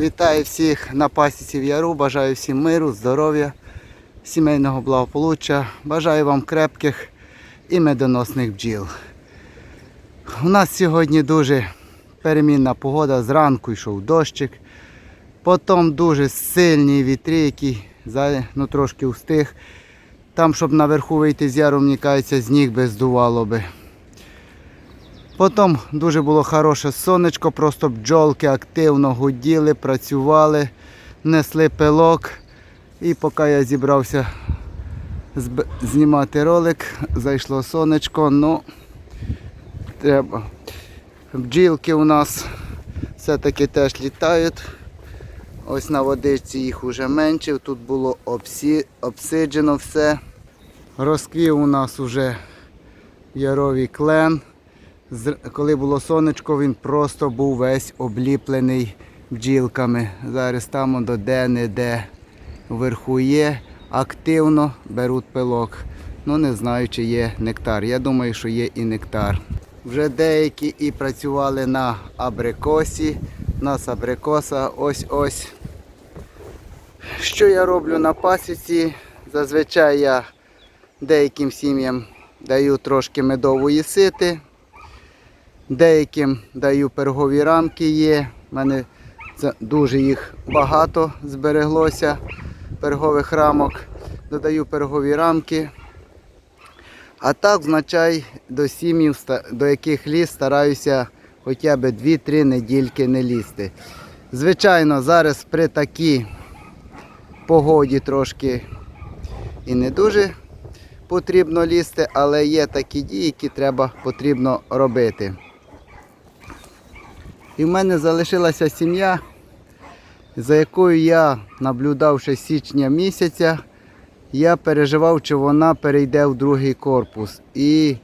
Вітаю всіх на пасіці в Яру, бажаю всім миру, здоров'я, сімейного благополуччя. Бажаю вам крепких і медоносних бджіл. У нас сьогодні дуже перемінна погода. Зранку йшов дощик, потім дуже сильні вітри, які ну, трошки встиг. Там, щоб наверху вийти з яру, мені кажеться, сніг би здувало би. Потім дуже було хороше сонечко, просто бджолки активно гуділи, працювали, несли пилок. І поки я зібрався знімати ролик, зайшло сонечко, ну треба. Бджілки у нас все-таки теж літають. Ось на водичці їх уже менше, тут було обсі... обсиджено все. Розквів у нас уже яровий клен. Коли було сонечко, він просто був весь обліплений бджілками. Зараз там до де-не-де вверху є, активно беруть пилок. Ну не знаю, чи є нектар. Я думаю, що є і нектар. Вже деякі і працювали на абрикосі. У нас абрикоса ось-ось. Що я роблю на пасіці? Зазвичай я деяким сім'ям даю трошки медової сити. Деяким даю пергові рамки є. У мене дуже їх багато збереглося пергових рамок. Додаю пергові рамки. А так, значай, до сім'їв, до яких ліз, стараюся хоча б 2-3 недільки не лізти. Звичайно, зараз при такій погоді трошки і не дуже потрібно лізти, але є такі дії, які треба потрібно робити. І в мене залишилася сім'я, за якою я наблюдав ще січня місяця. Я переживав, чи вона перейде в другий корпус. І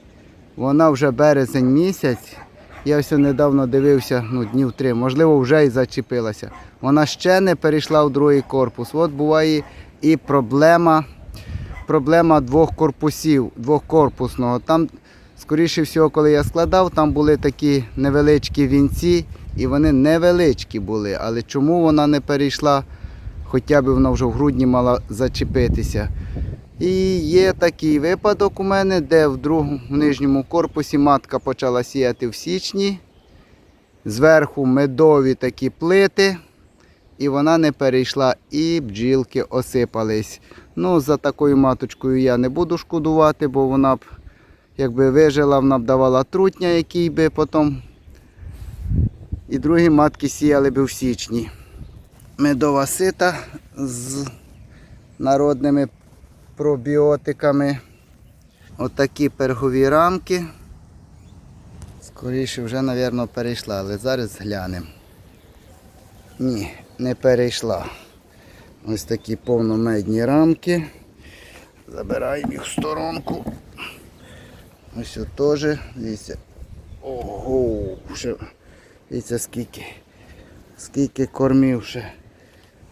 вона вже березень місяць. Я ось недавно дивився, ну, днів три, можливо, вже і зачепилася. Вона ще не перейшла в другий корпус. От буває і проблема, проблема двох корпусів, двохкорпусного. Там Скоріше всього, коли я складав, там були такі невеличкі вінці, і вони невеличкі були. Але чому вона не перейшла, хоча б вона вже в грудні мала зачепитися. І є такий випадок у мене, де в другому в нижньому корпусі матка почала сіяти в січні. Зверху медові такі плити, і вона не перейшла, і бджілки осипались. Ну, за такою маточкою я не буду шкодувати, бо вона б якби вижила, вона б давала трутня, який би потім. І другі матки сіяли б в січні. Медова сита з народними пробіотиками. Отакі пергові рамки. Скоріше вже, мабуть, перейшла, але зараз глянемо. Ні, не перейшла. Ось такі повномедні рамки. Забираємо їх в сторонку. Ось теж. Ого, ще, дивіться скільки. Скільки кормів ще.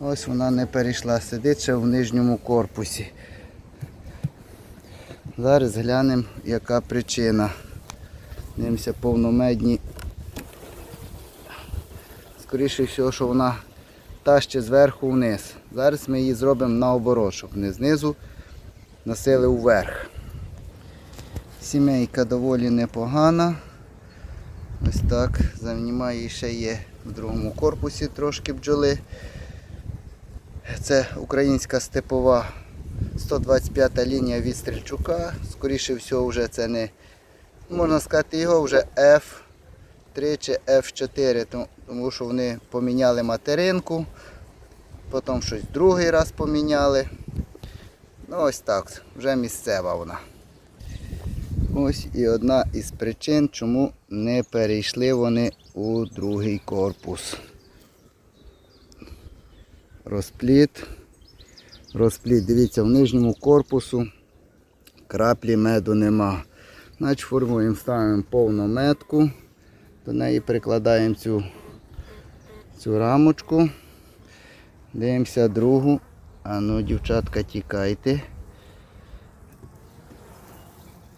Ось вона не перейшла, сидить ще в нижньому корпусі. Зараз глянемо, яка причина. Дивимося повномедні. Скоріше всього, що вона тащить зверху вниз. Зараз ми її зробимо наоборот, щоб не знизу носили вверх. Сімейка доволі непогана. Так. Завнімає ще є в другому корпусі трошки бджоли. Це українська степова 125 лінія від Стрільчука. Скоріше всього, вже це не можна сказати, його вже F3 чи F4, тому- тому що вони поміняли материнку, потім щось другий раз поміняли. Ну ось так, вже місцева вона. Ось і одна із причин, чому не перейшли вони у другий корпус. Розпліт. Розпліт. Дивіться, в нижньому корпусу краплі меду нема. Значить, формуємо, ставимо повну метку. До неї прикладаємо цю, цю рамочку. Дивимося другу. А ну, дівчатка, тікайте.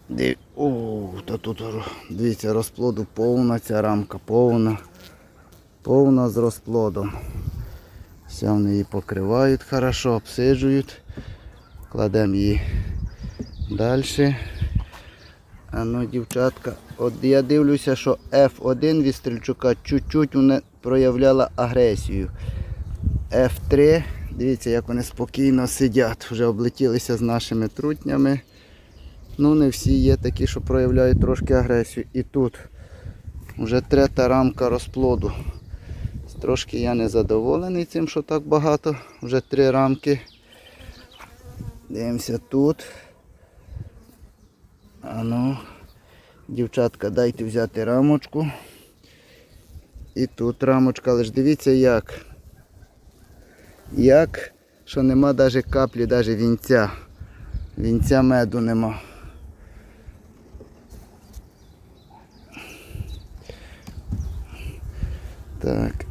Див... О, та тут дивіться, розплоду повна ця рамка, повна. Повна з розплодом. Все, вони її покривають хорошо, обсиджують. Кладемо її далі. А ну, дівчатка, от я дивлюся, що F1 від стрільчука чуть-чуть проявляла агресію. F3, дивіться, як вони спокійно сидять, вже облетілися з нашими трутнями. Ну, не всі є такі, що проявляють трошки агресію. І тут вже третя рамка розплоду. Трошки я не задоволений цим, що так багато. Вже три рамки. Дивимося тут. А ну, дівчатка, дайте взяти рамочку. І тут рамочка, але ж дивіться як. Як, що нема навіть каплі, навіть вінця. Вінця меду нема. Так.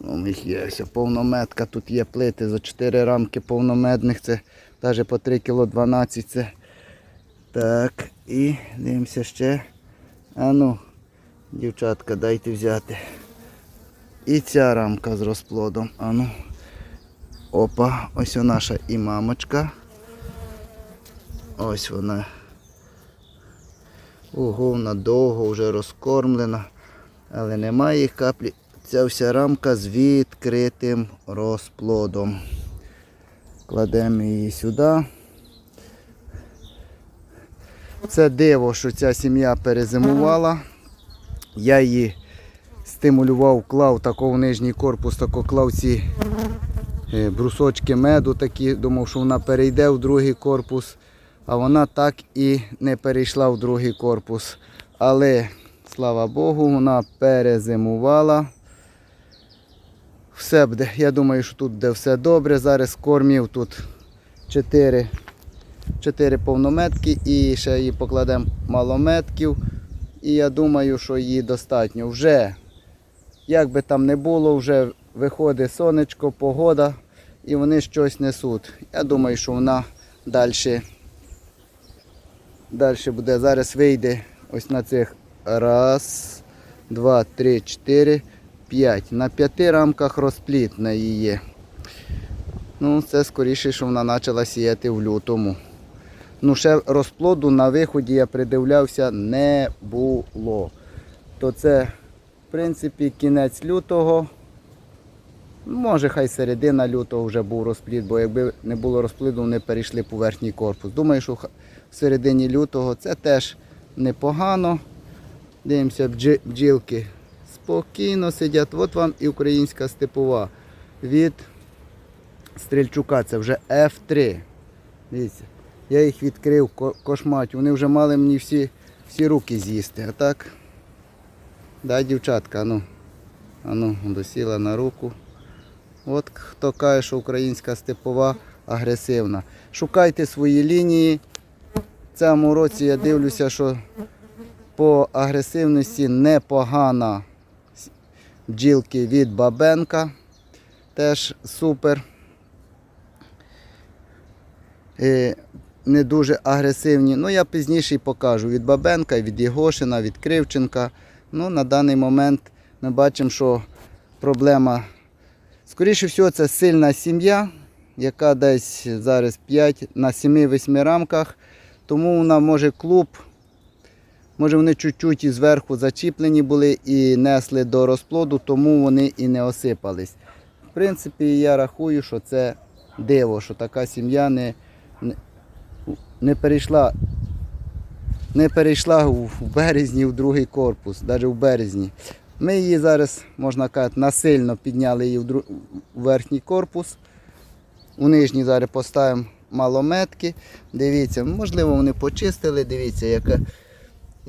Ну, у них є повнометка, тут є плити за 4 рамки повномедних, це навіть по 3 кг 12 це. Так, і дивимося ще. А ну, дівчатка, дайте взяти. І ця рамка з розплодом. А ну. Опа, ось наша і мамочка. Ось вона. Ого, вона довго вже розкормлена, але немає каплі. Ця вся рамка з відкритим розплодом. Кладемо її сюди. Це диво, що ця сім'я перезимувала. Я її стимулював, клав тако в нижній корпус, тако клав ці е, брусочки меду такі, думав, що вона перейде в другий корпус, а вона так і не перейшла в другий корпус. Але, слава Богу, вона перезимувала. Все буде. Я думаю, що тут буде все добре. Зараз кормів тут 4, 4 повнометки і ще її покладемо малометків. І я думаю, що її достатньо. Вже, як би там не було, вже виходить сонечко, погода і вони щось несуть. Я думаю, що вона далі, далі буде. Зараз вийде ось на цих раз, два, три, чотири. 5. На п'яти рамках розпліт на її. Ну, це скоріше, що вона почала сіяти в лютому. Ну, ще розплоду на виході я придивлявся не було. То це, в принципі, кінець лютого. Може, хай середина лютого вже був розплід, бо якби не було розпліду, вони перейшли по верхній корпус. Думаю, що в середині лютого це теж непогано. Дивимося, бджі- бджілки спокійно сидять. От вам і українська степова від Стрільчука. Це вже F3. Дивіться, я їх відкрив, ко- кошмать. Вони вже мали мені всі, всі руки з'їсти. А так, да, дівчатка, ану, ану, досіла на руку. От хто каже, що українська степова агресивна. Шукайте свої лінії. Цьому році я дивлюся, що по агресивності непогана бджілки від Бабенка. Теж супер. Е, Не дуже агресивні. Ну, я пізніше покажу від Бабенка, від Єгошина, від Кривченка. Ну, на даний момент ми бачимо, що проблема. Скоріше всього, це сильна сім'я, яка десь зараз 5 на 7-8 рамках. Тому вона може клуб. Може вони чуть-чуть і зверху зачіплені були і несли до розплоду, тому вони і не осипались. В принципі, я рахую, що це диво, що така сім'я не, не, перейшла не перейшла в березні в другий корпус, навіть в березні. Ми її зараз, можна казати, насильно підняли її в верхній корпус. У нижній зараз поставимо малометки. Дивіться, можливо, вони почистили, дивіться, яка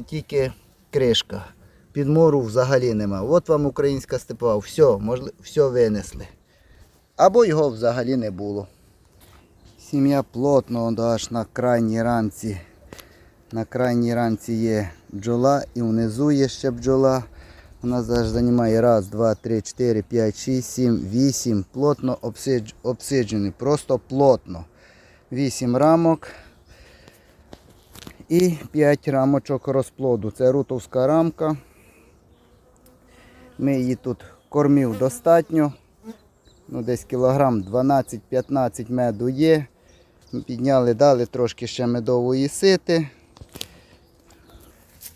тільки кришка. Підмору взагалі нема. От вам українська степова. Все, можливо, все винесли. Або його взагалі не було. Сім'я плотно аж на крайній ранці. На крайній ранці є бджола і внизу є ще бджола. Вона зараз займає раз, два, три, чотири, п'ять, шість, сім, вісім. Плотно обсидж... обсиджений. Просто плотно. Вісім рамок і 5 рамочок розплоду. Це рутовська рамка. Ми її тут кормів достатньо. Ну, десь кілограм 12-15 меду є. Підняли, дали трошки ще медової сити.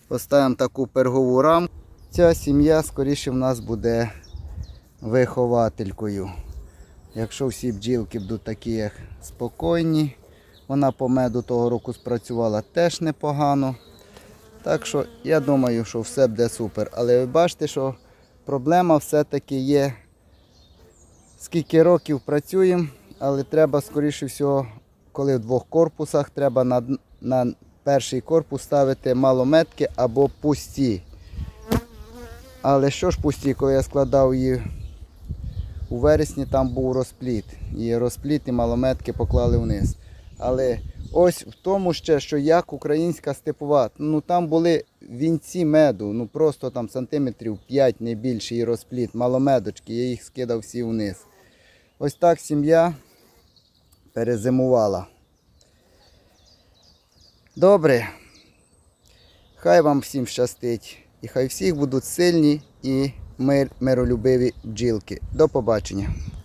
Поставимо таку пергову рамку. Ця сім'я скоріше в нас буде вихователькою. Якщо всі бджілки будуть такі, як спокійні, вона по меду того року спрацювала теж непогано. Так що я думаю, що все буде супер. Але ви бачите, що проблема все-таки є. Скільки років працюємо, але треба, скоріше всього, коли в двох корпусах, треба на, на перший корпус ставити малометки або пусті. Але що ж пусті, коли я складав її у вересні, там був розпліт. І розпліт і малометки поклали вниз. Але ось в тому ще, що як українська степова, ну там були вінці меду, ну просто там сантиметрів 5, не більше і розпліт, маломедочки, я їх скидав всі вниз. Ось так сім'я перезимувала. Добре. Хай вам всім щастить. І хай всіх будуть сильні і мир, миролюбиві бджілки. До побачення.